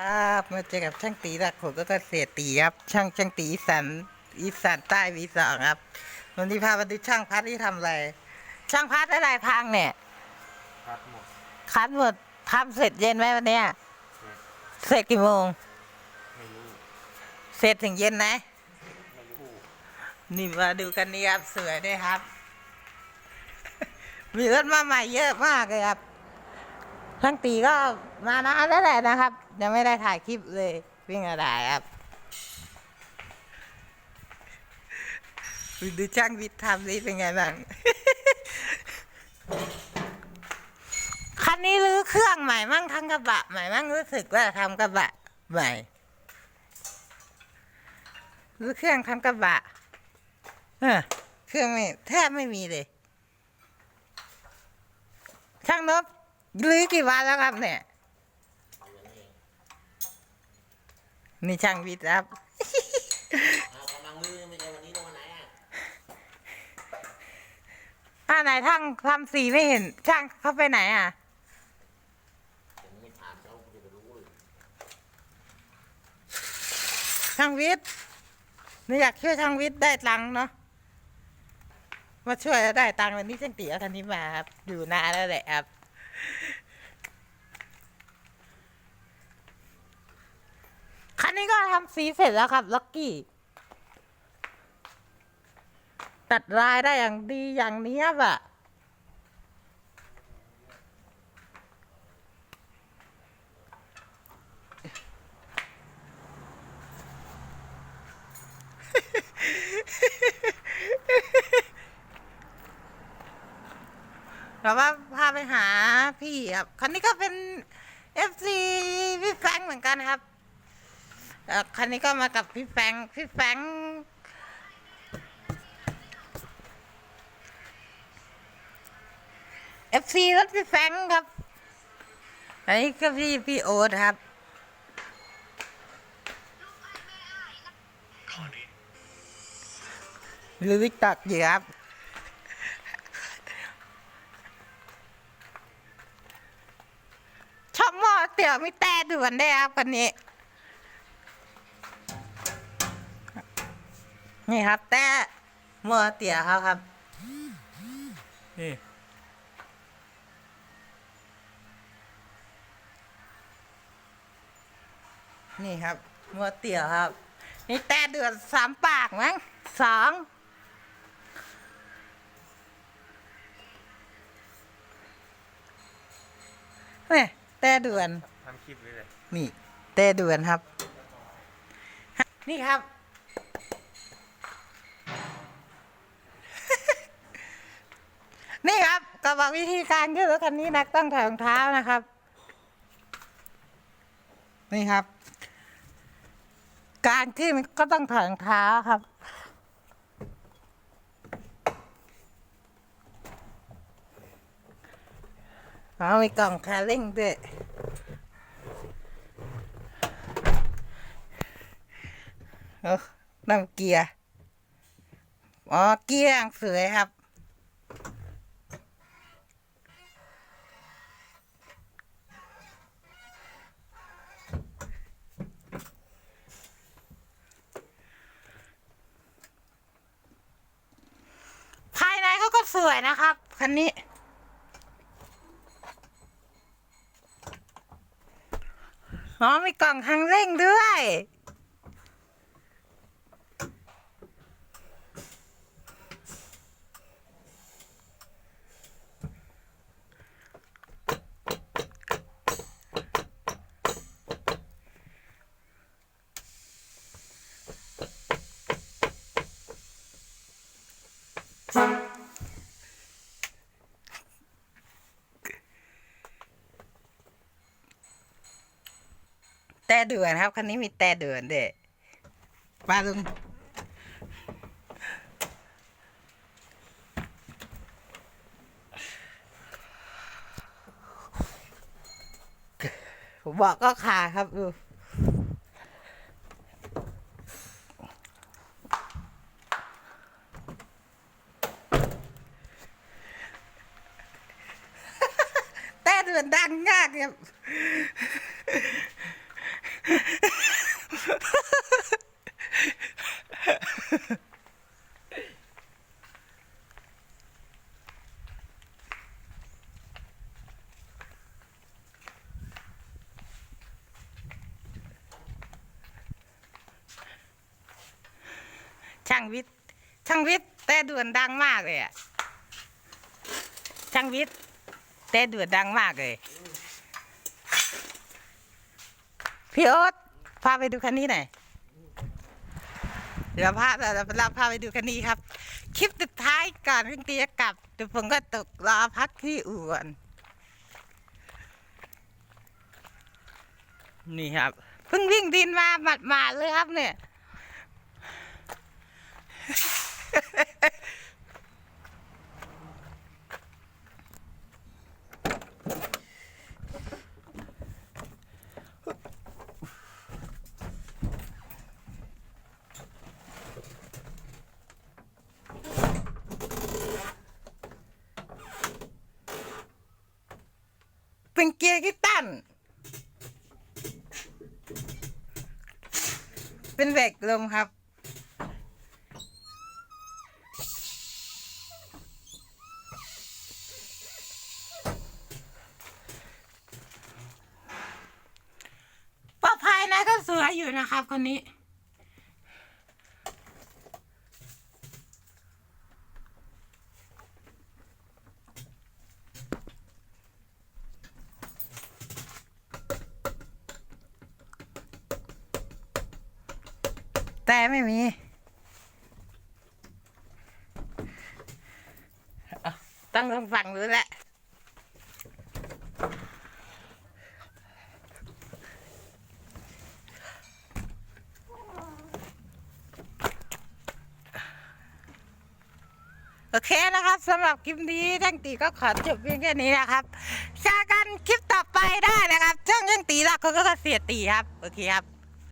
ครับมาเจอกับช่างตีรักผมก็เสียตีครับ ช่างช่างตีอีสานอีสานใต้วีสองครับวันนี้พามาดูช่างพัดที่ทำอะไร ช่างพัดอะไรพังเนี่ยพัดหมดคัดหมดทำเสร็จเย็นไหมวันเนี้ยเสร็จเสร็จกี่โมงไม่รู้เสร็จถึงเย็นนะไม่รู้นี่มาดูกันนี่ครับสวยด้วยครับ มีรถมาใหม่เยอะมากเลยครับ ช่างตีก็มานานแล้วแหละนะครับยังไม่ได้ถ่ายคลิปเลยวิ่งอะไรครับดูช่างวิทย์ทำนี่เป็นไงบ้างคันนี้รื้อเครื่องใหม่มั่งทั้งกระบะใหม่มั่งรู้สึกว่าทำกระบะใหม่รื้อเครื่องทำกระบะเออเครื่องไม่แทบไม่มีเลยช่างนบ รื้อกี่วันแล้วครับเนี่ย นี่ช่างวิทย์ครับเอากำลังมือไม่ใช่วันนี้ต้องวันไหนอะอ่าไหนช่างทำสีไม่เห็น ช่างเขาไปไหนอะผมไม่ถามเขาจะไปรู้เลยช่างวิทย์หนูอยากช่วยช่างวิทย์ได้ตังค์เนาะมาช่วยแล้วได้ตังค์วันนี้ช่างตีเอาคันนี้มาครับอยู่นานแล้วแหละครับ นี้ก็ทำสีเสร็จแล้วครับล็อกกี้ ตัดลายได้อย่างดีอย่างเนี้ยบอะเราว่าพาไปหาพี่ครับคันนี้ก็เป็นเอฟซีพี่แฟงเหมือนกันครับ เอ่อคันนี้ก็มากับพี่แฟงพี่แฟงเอฟซีรถพี่แฟงครับอันนี้ก็พี่พี่โอ๊ตครับหรือวิกตักอยู่ครับชอบหม้อเตี๋ยวมีแต่ด่วนได้ครับคันนี้ นี่ครับ แต่หม้อเตี๋ยวเขาครับ นี่ นี่ครับหม้อเตี๋ยวครับ นี่แต่เดือนสามปากมั้งสองเนี่ยแต่เดือนทำคลิปเลยเลยนี่แต่เดือนครับ นี่ครับ นี่ครับก็บอกวิธีการขึ้นรถคันนี้นักต้องถอดรองเท้านะครับ นี่ครับ การขึ้นก็ต้องถอดรองเท้าครับ เอามีกล่องคาเร่งด้วยเออน้ำเกียร์ อ๋อ เกียร์อังสวยครับ ภายในเขาก็ สวยนะครับ คันนี้ อ๋อมีกล่องคังเร่งด้วย ดือนครับคันนี้มีแต่เดือนเด็มาลุงผมบอกก็ขาครับดูแต่เดือนดังมากครับ ช่างวิทย์ช่างวิทย์แต่ด่วนดังมากเลยอะช่างวิทย์แต่ด่วนดังมากเลยพี่โอ๊ตพาไปดูคันนี้หน่อยเดี๋ยวพาเราพาไปดูคันนี้ครับ คลิปสุดท้ายก่อนที่ตีกลับเดี๋ยวผมก็ตกรอพักที่อู่ก่อนนี่ครับเพิ่งวิ่งดินมาหมัดมาดๆเลยครับเนี่ย เป็นเกียร์กีตัน เป็นแบกลมครับ ปลอดภัยนะก็สวย อยู่นะครับคนนี้ แต่ไม่มีต้องลองฟังดูแหละ โอเคนะครับสำหรับคลิปนี้ช่างตีก็ขอจบเพียงแค่นี้นะครับเจอกันคลิปต่อไปได้นะครับช่างช่างตีรักเขาก็เสียตีครับโอเคครับ